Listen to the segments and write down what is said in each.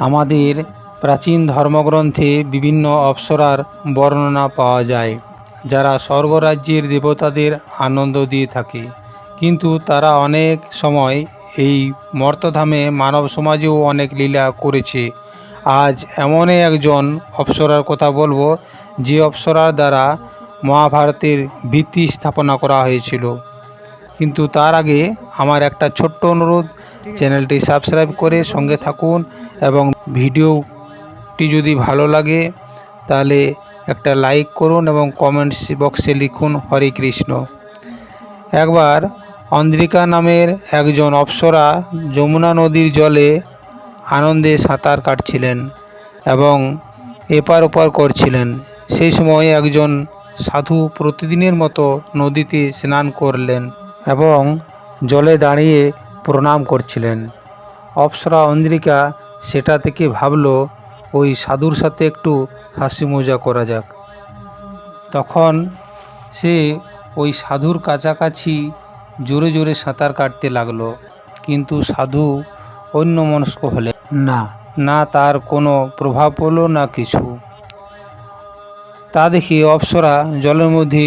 আমাদের প্রাচীন ধর্মগ্রন্থে বিভিন্ন অপ্সরার বর্ণনা পাওয়া যায়, যারা স্বর্গরাজ্যের দেবতাদের আনন্দ দিয়ে থাকে। কিন্তু তারা অনেক সময় এই মর্তধামে মানব সমাজেও অনেক লীলা করেছে। আজ এমনই একজন অপ্সরার কথা বলব, যে অপ্সরার দ্বারা মহাভারতের ভিত্তি স্থাপনা করা হয়েছিল। কিন্তু তার আগে আমার একটা ছোট্ট অনুরোধ চ্যানেলটি সাবস্ক্রাইব করে সঙ্গে থাকুন এবং ভিডিওটি যদি ভালো লাগে, তাহলে একটা লাইক করুন এবং কমেন্টস বক্সে লিখুন হরে কৃষ্ণ। একবার অন্দ্রিকা নামের একজন অপ্সরা যমুনা নদীর জলে আনন্দে সাঁতার কাটছিলেন এবং এপার ওপার করছিলেন। সেই সময় একজন সাধু প্রতিদিনের মতো নদীতে স্নান করলেন এবং জলে দাঁড়িয়ে প্রণাম করছিলেন। অপ্সরা অন্দ্রিকা সেটা থেকে ভাবল, ওই সাধুর সাথে একটু হাসি মজা করা যাক। তখন সে ওই সাধুর কাছাকাছি জোরে জোরে সাঁতার কাটতে লাগল। কিন্তু সাধু অন্য মনস্ক হলে না না, তার কোনো প্রভাব পড়ল না কিছু। তা দেখে অপ্সরা জলের মধ্যে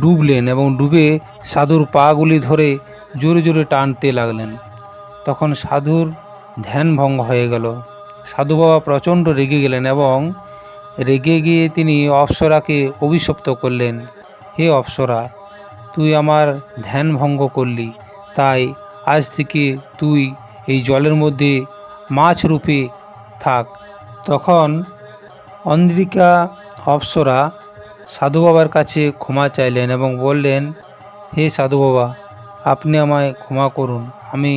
ডুবলেন এবং ডুবে সাধুর পাগুলি ধরে জোরে জোরে টানতে লাগলেন। তখন সাধুর ধ্যান ভঙ্গ হয়ে গেল। সাধু বাবা প্রচণ্ড রেগে গেলেন এবং রেগে গিয়ে তিনি অপ্সরাকে অভিশপ্ত করলেন, হে অপ্সরা, তুই আমার ধ্যান ভঙ্গ করলি, তাই আজ থেকে তুই এই জলের মধ্যে মাছ রূপে থাক। তখন অন্দ্রিকা অপ্সরা সাধু বাবার কাছে ক্ষমা চাইলেন এবং বললেন, হে সাধু বাবা আপনি আমায় ক্ষমা করুন, আমি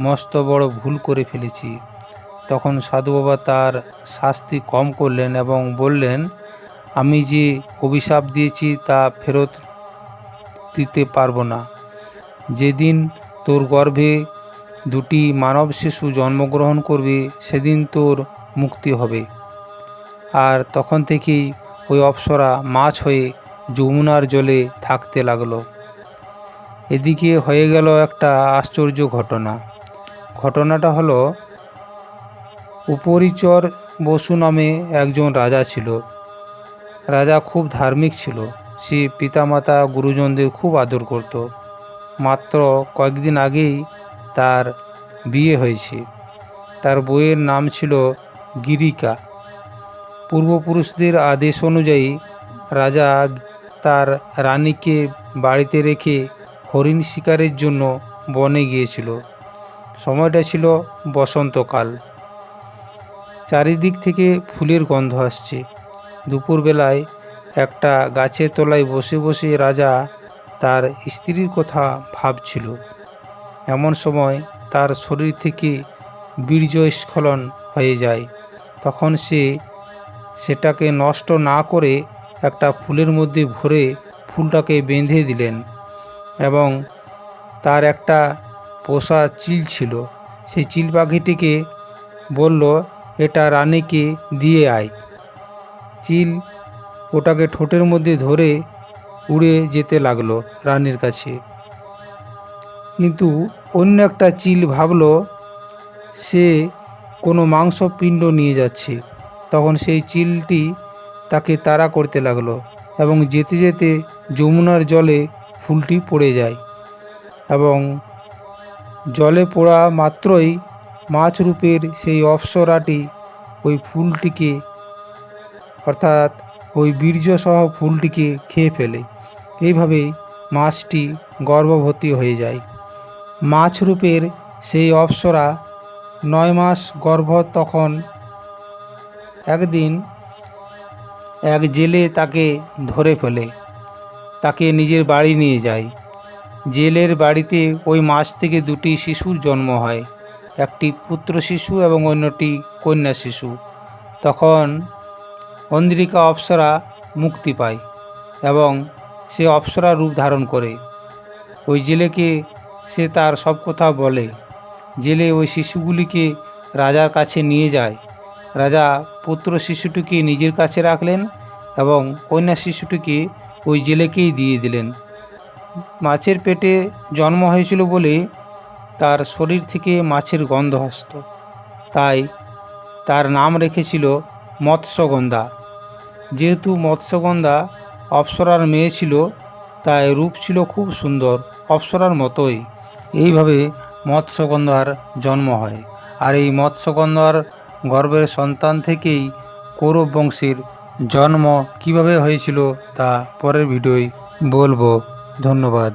মস্ত বড় ভুল করে ফেলেছি। তখন সাধু বাবা তার শাস্তি কম করলেন এবং বললেন, আমি যে অভিশাপ দিয়েছি তা ফেরত দিতে পারব না। যেদিন তোর গর্ভে দুটি মানব শিশু জন্মগ্রহণ করবে, সেদিন তোর মুক্তি হবে। আর তখন থেকেই ওই অপ্সরা মাছ হয়ে যমুনার জলে থাকতে লাগল। এদিকে হয়ে গেল একটা আশ্চর্য ঘটনা। ঘটনাটা হলো, উপরিচর বসু নামে একজন রাজা ছিল। রাজা খুব ধার্মিক ছিল। সে পিতামাতা গুরুজনদের খুব আদর করত। মাত্র কয়েকদিন আগেই তার বিয়ে হয়েছে। তার বইয়ের নাম ছিল গিরিকা। পূর্বপুরুষদের আদেশ অনুযায়ী রাজা তার রানীকে বাড়িতে রেখে হরিণ শিকারের জন্য বনে গিয়েছিল। সময়টা ছিল বসন্তকাল। চারিদিক থেকে ফুলের গন্ধ আসছে। দুপুরবেলায় একটা গাছের তলায় বসে বসে রাজা তার স্ত্রীর কথা ভাবছিল। এমন সময় তার শরীর থেকে বীর্যস্খলন হয়ে যায়। তখন সে সেটাকে নষ্ট না করে একটা ফুলের মধ্যে ভরে ফুলটাকে বেঁধে দিলেন। এবং তার একটা পোষা চিল ছিল। সেই চিল পাখিটিকে বলল, এটা রানীকে দিয়ে আয়। চিল ওটাকে ঠোঁটের মধ্যে ধরে উড়ে যেতে লাগল রানীর কাছে। কিন্তু অন্য একটা চিল ভাবল, সে কোনো মাংসপিণ্ড নিয়ে যাচ্ছে। তখন সেই চিলটি তাকে তাড়া করতে লাগল এবং যেতে যেতে যমুনার জলে ফুলটি পড়ে যায় এবং জলে পড়া মাত্রই মাছ রূপের সেই অপ্সরাটি ওই ফুলটিকে অর্থাৎ ওই বীর্যসহ ফুলটিকে খেয়ে ফেলে। এইভাবেই মাছটি গর্ভবতী হয়ে যায়। মাছ রূপের সেই অপ্সরা নয় মাস গর্ভ তখন একদিন এক জেলে তাকে ধরে ফেলে। তাকে নিজের বাড়ি নিয়ে যায়। জেলের বাড়িতে ওই মাস থেকে দুটি শিশুর জন্ম হয়। একটি পুত্র শিশু এবং অন্যটি কন্যা শিশু। তখন অন্দ্রিকা অপ্সরা মুক্তি পায় এবং সে অপ্সরা রূপ ধারণ করে। ওই জেলেকে সে তার সব কথা বলে। জেলে ওই শিশুগুলিকে রাজার কাছে নিয়ে যায়। রাজা পুত্র শিশুটিকে নিজের কাছে রাখলেন এবং কন্যা শিশুটিকে ওই জেলেকেই দিয়ে দিলেন। মাছের পেটে জন্ম হয়েছিল বলে তার শরীর থেকে মাছের গন্ধ আসত। তাই তার নাম রেখেছিল মৎস্যগন্ধা। যেহেতু মৎস্যগন্ধা অপ্সরার মেয়ে ছিল, তাই রূপ ছিল খুব সুন্দর, অপ্সরার মতোই। এইভাবে মৎস্যগন্ধার জন্ম হয়। আর এই মৎস্যগন্ধার গর্ভের সন্তান থেকেই কৌরব বংশের জন্ম কীভাবে হয়েছিল তা পরের ভিডিওয় বলব। ধন্যবাদ।